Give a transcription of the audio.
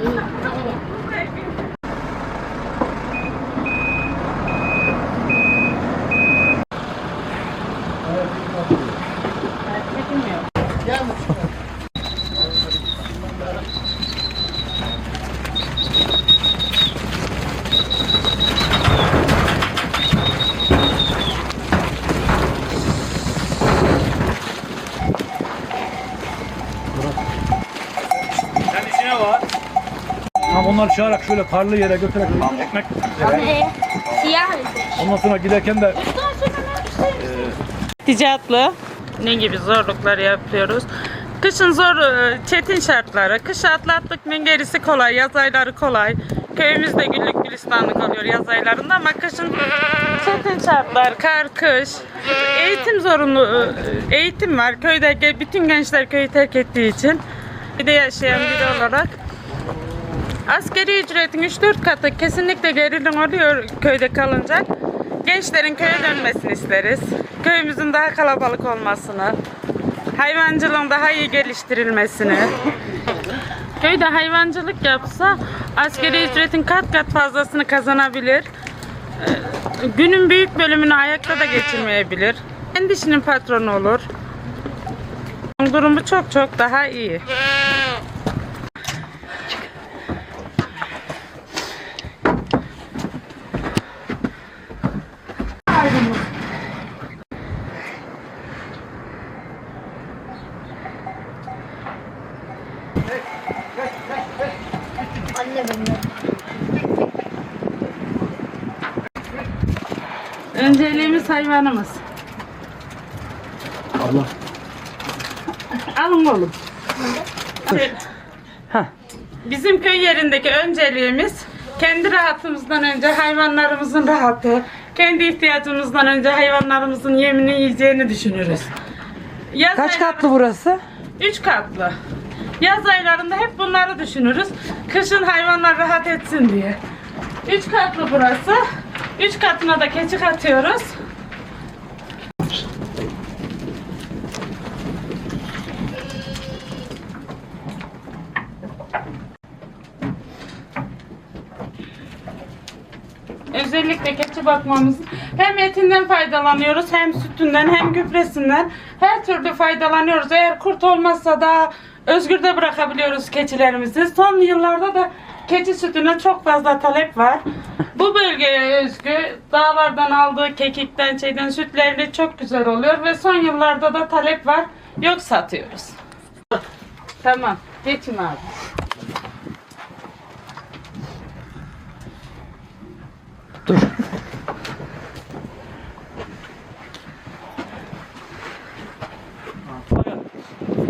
Mm-hmm. Tam onları çağırarak şöyle karlı yere götürerek ekmek Ee, siyah? Ondan sonra giderken de Ticatlı ne gibi zorluklar yapıyoruz. Kışın zor, e, çetin şartları. Kış atlattık mı gerisi kolay, yaz ayları kolay. Köyümüzde güllük gülistanlık oluyor yaz aylarında ama kışın çetin şartlar, kar, kış. Eğitim zorunlu, e, eğitim var. Köyde bütün gençler köyü terk ettiği için. Bir de yaşayan biri olarak. Askeri ücretin 3-4 katı kesinlikle gerilim oluyor köyde kalınca. Gençlerin köye dönmesini isteriz. Köyümüzün daha kalabalık olmasını, hayvancılığın daha iyi geliştirilmesini. Köyde hayvancılık yapsa askeri ücretin kat kat fazlasını kazanabilir. Ee, Günün büyük bölümünü ayakta da geçirmeyebilir. Kendi işinin patronu olur. Durumu çok çok daha iyi. Anne benim. Önceliğimiz hayvanımız. Allah. Alın oğlum. Bizim köy yerindeki önceliğimiz kendi rahatımızdan önce hayvanlarımızın rahatı, kendi ihtiyacımızdan önce hayvanlarımızın yemini yiyeceğini düşünürüz. Yaz Kaç ayları- katlı burası? Üç katlı. Yaz aylarında hep bunları düşünürüz. Kışın hayvanlar rahat etsin diye. Üç katlı burası. Üç katına da keçi katıyoruz. Özellikle keçi bakmamız hem etinden faydalanıyoruz hem sütünden hem gübresinden her türlü faydalanıyoruz. Eğer kurt olmazsa da özgürde bırakabiliyoruz keçilerimizi. Son yıllarda da keçi sütüne çok fazla talep var. Bu bölgeye özgü dağlardan aldığı kekikten şeyden sütleri çok güzel oluyor ve son yıllarda da talep var. Yok satıyoruz. Tamam. Geçin abi. と。あ、